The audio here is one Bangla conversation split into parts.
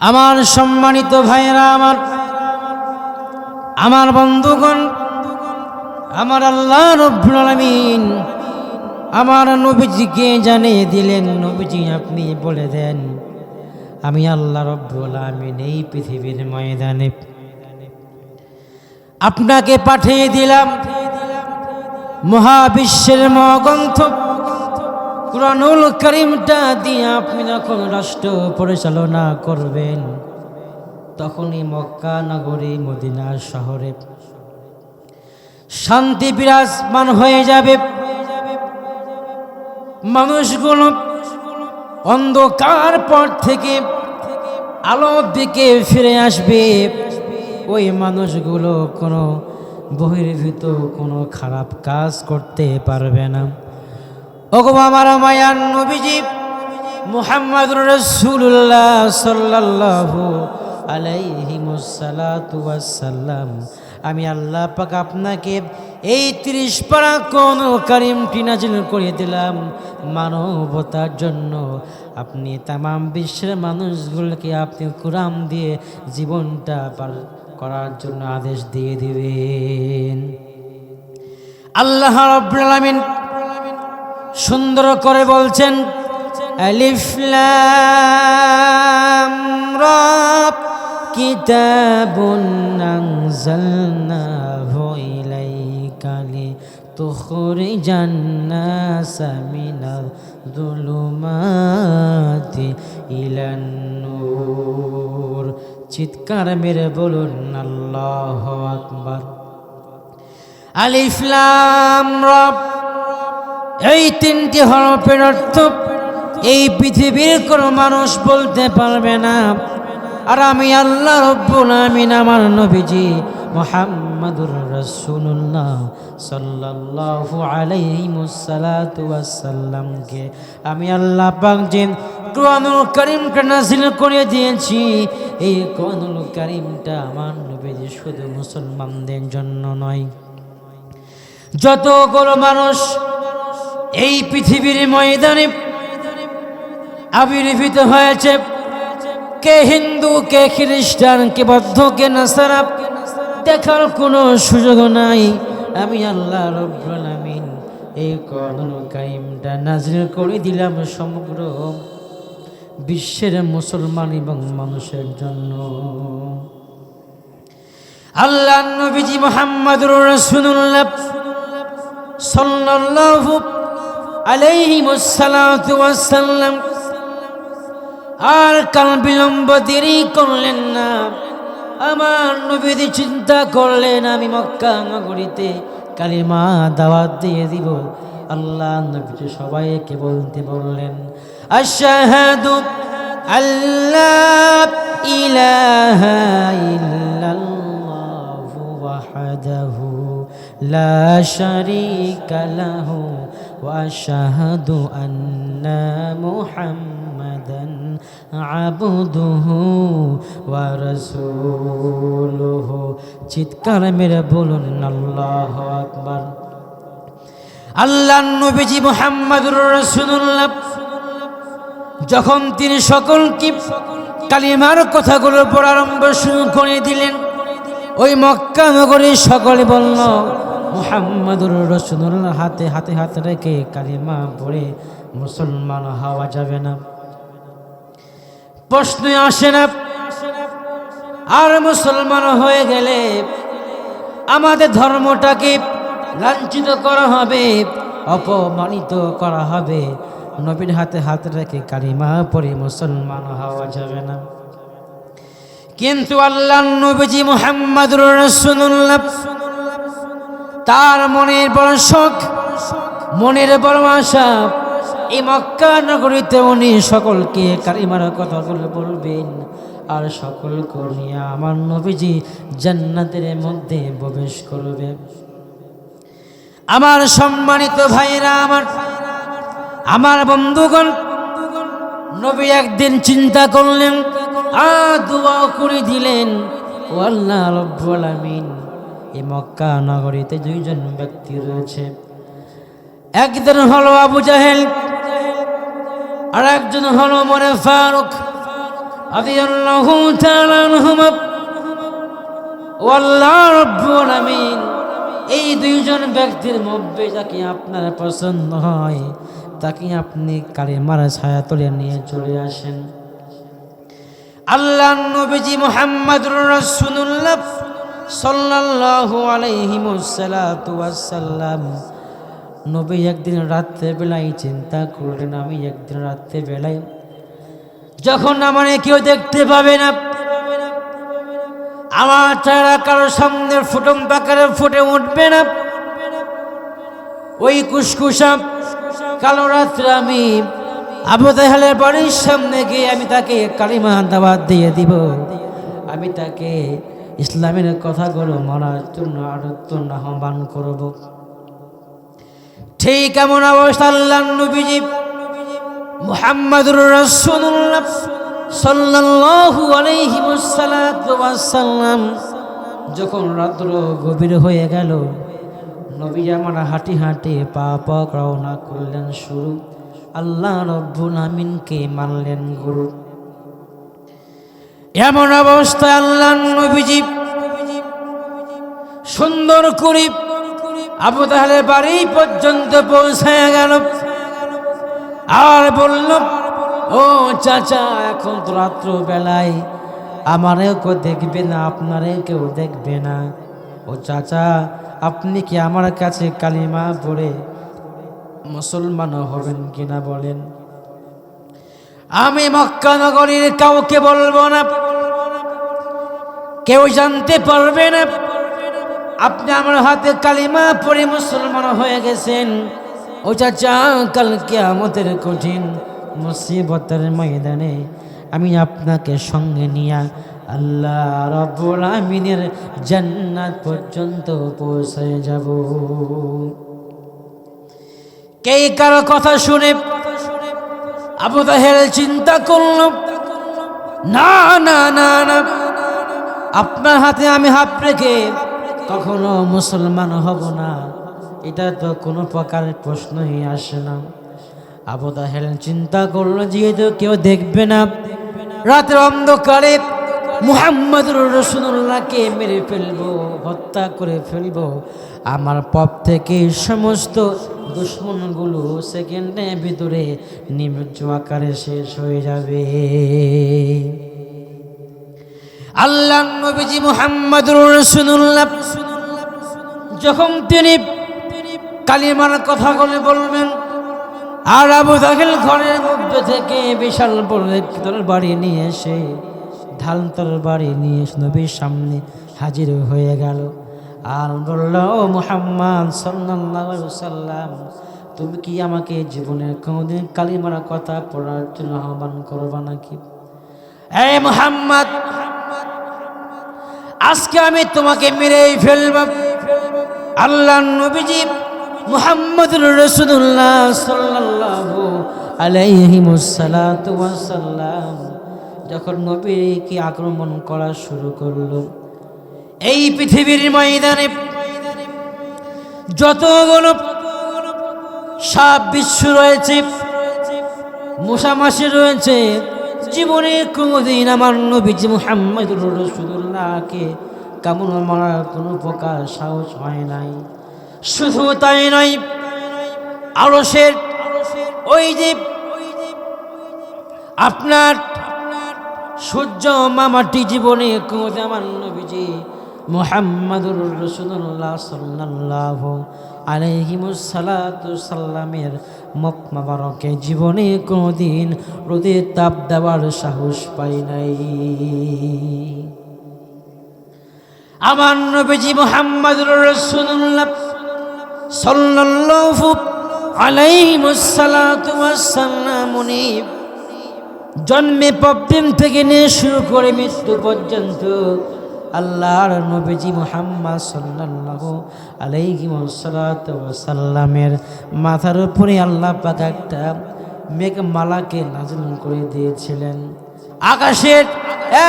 আমার সম্মানিত ভাইয়েরা, আমার আমার বন্ধুগণ, আমার আল্লাহ রব্বুল আমার নবীজিকে জানিয়ে দিলেন, নবীজি আপনি বলে দেন, আমি আল্লাহ রব্বুল এই পৃথিবীর ময়দানে আপনাকে পাঠিয়ে দিলাম মহাবিশ্বের মহাগ্রন্থ কুরআনুল করিমটা দিয়ে আপনি যখন রাষ্ট্র পরিচালনা করবেন, তখনই মক্কা, নগরী, মদিনা শহরে শান্তি বিরাজমান হয়ে যাবে। মানুষগুলো অন্ধকার পর থেকে আলোর দিকে ফিরে আসবে। ওই মানুষগুলো কোনো বহির্ভূত, কোনো খারাপ কাজ করতে পারবে না। মায়ান সাল্লাল্লাহু আলাইহি ওয়াসাল্লাম আমি আল্লাহ পাক আপনাকে এই ত্রিশ পারা কোন কারিমটি নাজিল করে দিলাম মানবতার জন্য। আপনি তামাম বিশ্বের মানুষগুলোকে আপনি কোরআন দিয়ে জীবনটা করার জন্য আদেশ দিয়ে দিবেন। আল্লাহ আলামিন সুন্দর করে বলছেন, আলিফ লাম রা কিতাবুন আনজালনাহু ইলাইকা লিতুখরিজান নাসা মিনাল ইলান নূর। চিৎকার মেরে বলুন, আল্লাহু আকবার। আলিফ লাম রা এই তিনটি হরফের অর্থ এই পৃথিবীর কোনো মানুষ বলতে পারবে না। আর আমি আল্লাহ রব্বুল আমিন, আমার নবীজি মোহাম্মদুর রসুল্লাহ সাল্লাল্লাহু আলাইহি মুসাল্লাতু ওয়াসাল্লামকে আমি আল্লাহ পাক যে কোরআনুল কারীমকে নাযিল করে দিয়েছি, এই কোরআনুল কারীমটা আমার নবীজি শুধু মুসলমানদের জন্য নয়। যতগুলো মানুষ এই পৃথিবীর ময়দানে আবির্ভূত হয়েছে কে হিন্দু, কে খ্রিস্টান, কে বৌদ্ধ, কে নাসারা, দেখার কোনো সুযোগ নাই। আমি আল্লাহ রব্বুল আমিন এই কোরআন কাইমটা নাজিল করে দিলাম সমগ্র বিশ্বের মুসলমান এবং মানুষের জন্য। আল্লাহ নবীজি মোহাম্মদুর রাসূলুল্লাহ সাল্লাল্লাহু আলাইহিমুসালাম আর কাল বিলম্ব দেরি করলেন না। আমার নবীদি চিন্তা করলেন, আমি মক্কা নগরীতে কালিমা দাওয়াত দিয়ে দিব। আল্লাহ নবীজি সবাইকে বলতে বললেন, আশাহাদু আল্লাহ ইলাহা ইল্লাল্লাহু ওয়াহদাহু লা শারীকা লাহু واشهد ان محمدا عبده ورسوله চিৎকার মেরে বলুন আল্লাহ আকবার আল্লাহ নবীজি মুহাম্মদুর রাসূলুল্লাহ যখন তিনি সকলকে কালিমার কথাগুলো পড়ারম্ভ শুরু করে দিলেন ওই মক্কা নগরী সকলে বলল মুহাম্মদুর রসুল্লাহ হাতে হাতে হাত রেখে কালিমা পড়ে মুসলমান হওয়া যাবে না। প্রশ্ন আসে না, আর মুসলমান হয়ে গেলে আমাদের ধর্মটাকে লাঞ্ছিত করা হবে, অপমানিত করা হবে? নবীর হাতে হাত রেখে কালিমা পড়ে মুসলমান হওয়া যাবে না। কিন্তু আল্লাহ নবীজি মুহাম্মদুর রাসূলুল্লাহ তার মনের বড় শখ মনের বড় আশা। এই মক্কা নগরীতে উনি সকলকে কারিমার কথাগুলো বলবেন, আর সকল নিয়ে আমার নবীজি জান্নাতের মধ্যে প্রবেশ করবে। আমার সম্মানিত ভাইরা আমার আমার বন্ধুগণ, নবী একদিন চিন্তা করলেন, আ দোয়া করে দিলেন, ও আল্লাহ রব্বুল আমিন এই মক্কা নগরীতে দুইজন ব্যক্তি রয়েছে। একজন হলো আবু জাহেল আর একজন হলো মনে ফারুক এই দুইজন ব্যক্তির মধ্যে যাকে আপনার পছন্দ হয় তাকে আপনি কালিমার ছায়া তুলে নিয়ে চলে আসেন। আল্লাহ নবীজি মোহাম্মদুর রাসূলুল্লাহ সাল্লাল্লাহু আলাইহি ওয়াসাল্লাম নবী একদিন রাত্রে বেলায় চিন্তা করলেন, আমি একদিন রাত্রে বেলায় যখন আমার কেউ দেখতে পাবে না, আমার চেহারা কারও সামনে ফুটম পাকারে ফুটে উঠবে না, ওই কুসকুসা কালো রাত্রে আমি আবু তাহেলের বাড়ির সামনে গিয়ে আমি তাকে কালিমা দাবাত দিয়ে দিব। আমি তাকে ইসলামের কথাগুলো মানার জন্য আরত্ব আহ্বান করব। ঠিক এমন অবস্থা আল্লাহ নবীজি মুহাম্মাদুর রাসূলুল্লাহ সাল্লাল্লাহু আলাইহি ওয়াসাল্লাম যখন রাত্র গভীর হয়ে গেল, নবী আমার হাঁটি হাঁটি পা রওনা করলেন শুরু। আল্লাহ রব্বুল আমিনকে মানলেন গুরু। এমন অবস্থায় আল্লাহ নবীজি সুন্দর করে আবু তাহলে বাড়ি পর্যন্ত পৌঁছায় গেল। আর বলল, ও চাচা, এখন তো রাত্র বেলায় আমারেও কেউ দেখবে না আপনারে কেউ দেখবে না। ও চাচা, আপনি কি আমার কাছে কালিমা পড়ে মুসলমান হবেন কিনা বলেন? আমি মক্কা নগরীর কাউকে বলব না। কেউ জানতে পারবে না। আপনি আমার হাতে কালিমা পড়ে মুসলমান হয়ে গেছেন। ও চাচা কালকে আমাদের কঠিন মুসিবতের ময়দানে আমি আপনাকে সঙ্গে নিয়ে আল্লাহ রব্বুল আমিনের জান্নাত পর্যন্ত পৌঁছে যাব। কে কারও কথা শুনে আবু তাহেল চিন্তা করল, না না না না। আপনার হাতে আমি হাত রেখে কখনো মুসলমান হব না। এটা তো কোনো প্রকারের প্রশ্নই আসে না। আবু তাহেল চিন্তা করল, যেহেতু কেউ দেখবে না, রাতের অন্ধকারে মুহাম্মদুর রসুল্লাহকে মেরে ফেলব, হত্যা করে ফেলব। আমার পপ থেকে সমস্ত দুশ্মনগুলো সেকেন্ডের ভিতরে নিমজ্জ আকারে শেষ হয়ে যাবে। আল্লাহ নবীজি মুহাম্মদুর রসুল্লাহ যখন তিনি কালিমার কথাগুলি বলবেন, আর আবু দাখিল ঘরের মধ্যে থেকে বিশাল বড় বাড়ি নিয়ে এসে, ঢাল বাড়ি নিয়ে নবীর সামনে হাজির হয়ে গেল। আর বলল, ও মুহাম্মদ সাল্লাল্লাহু সাল্লাম তুমি কি আমাকে জীবনের কোনোদিন কালিমার কথা পড়ার জন্য আহ্বান করবা নাকি? এই মুহাম্মদ আজকে আমি তোমাকে মেরেই ফেলব। আল্লাহ নবীজি মুহাম্মদ রসুল্লাহ সাল্লাল্লাহু আলাইহি সাল্লাম যখন নবীকে আক্রমণ করা শুরু করল, এই পৃথিবীর ময়দানে যতগুলো সাপ বিশ্ব রয়েছে মশামাসি রয়েছে জীবনে কোনোদিন আমার নবীজি মুহাম্মদ রসুল্লাহকে কেমন মারার কোনো প্রকার সাহস হয় নাই। শুধু তাই নয় আলসের ওই যে আপনার সূর্য মামাটি জীবনে কোনোদিন আমার নবীজি মোহাম্মদুর রসুল্লাহ সাল্লাহ আলহিমুসালাতু সাল্লামের মত মাবারকে জীবনে কোনোদিন রোদের তাপ দেওয়ার সাহস পাই নাই। আমার নবীজি মোহাম্মদুর রসুল্লাহ সাল্লাল্লাহু আলাইহিমুসালাতু ওয়াসাল্লামুনি জন্মে পবদিন থেকে নিয়ে শুরু করে মৃত্যু পর্যন্ত আল্লাহর নবীজি মোহাম্মদ সাল্লাল্লাহু আলাইহি সাল্লামের মাথার উপরে আল্লাহ পাক একটা মেঘমালাকে নাজিল করে দিয়েছিলেন। আকাশের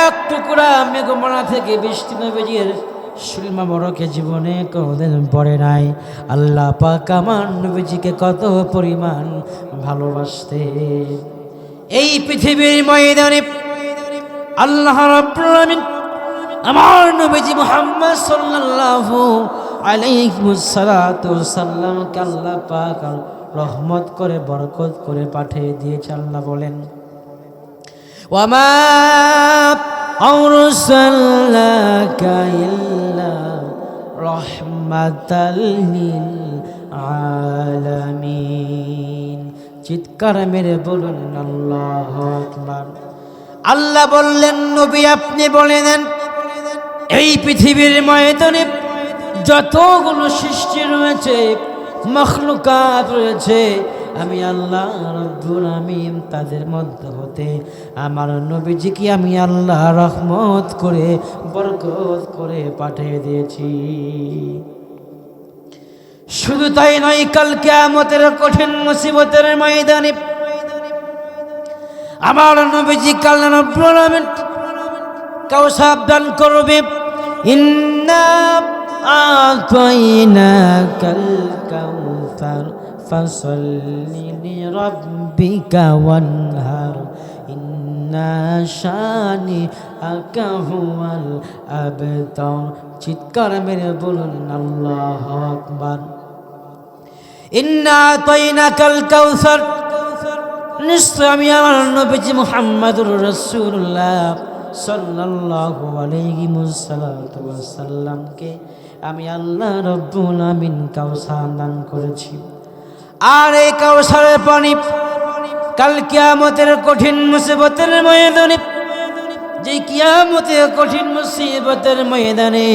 এক টুকরা মেঘমালা থেকে বৃষ্টি নবীজির সুলমা বড়কে জীবনে কোনোদিন পড়ে নাই। আল্লাহ পাক আমার নবীজিকে কত পরিমাণ ভালোবাসতে। এই পৃথিবীর ময়দানে আল্লাহ আমার নবীজি মুহাম্মদ সাল্লাল্লাহু আলাইহি সাল্লামকে আল্লাহ পাক রহমত করে, বরকত করে পাঠিয়ে দিয়েছে আল্লাহ বলেন। ওয়ামা আরসালনাকা ইল্লা রহমাতাল লিল আলামিন চিৎকার মেরে বলুন, আল্লাহ আকবার। আল্লাহ বললেন, নবী আপনি বলে দেন এই পৃথিবীর ময়দানে যতগুলো সৃষ্টি রয়েছে, মখলুকাত রয়েছে, আমি আল্লাহ রব্বুল আমিন তাদের মধ্যে হতে, আমার নবীজিকে আমি আল্লাহ রহমত করে, বরকত করে পাঠিয়ে দিয়েছি। শুধু তাই নয় কালকে কেয়ামতের কঠিন মুসিবতের ময়দানে আমার নবীজি কাল রব্বুল আমিন কাউ সাবধান করবে। ইন্না আতাইনাকাল কাউসার, ফাসাল্লি লিরাব্বিকা ওয়ানহার। ইন্না শানিআকা হুয়াল আবতার। চিৎকার মেরে বলুন, আল্লাহু আকবার। ইন্না আতাইনাকাল কাউসার। নিশ্চয় আমি আমার নবীজি মুহাম্মাদুর রাসূলুল্লাহ। সাল্লাল্লাহু আলাইহি সাল্লামকে আমি আল্লাহ রব্বুল আমিন কাউসার দান করেছি। আর এই কাউসারের পানি কাল কিয়ামতের কঠিন মুসিবতের ময়দানে, যে কিয়ামতের কঠিন মুসিবতের ময়দানে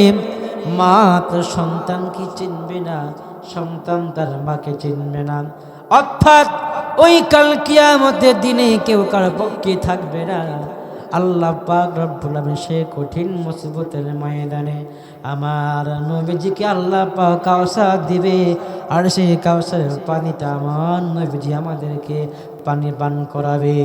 মা তো সন্তানকে চিনবে না, সন্তান তার মাকে চিনবে না। অর্থাৎ ওই কাল কিয়ামতের দিনে কেউ কারও পক্ষে থাকবে না। আল্লাহ পাক রব্বুল আলমী সে কঠিন মুসিবতের ময়দানে আমার নবীজিকে আল্লাহ পাক কাউসার দিবে আর সেই কাউসারের পানিটা আমার নবীজি আমাদেরকে পানি পান করাবে।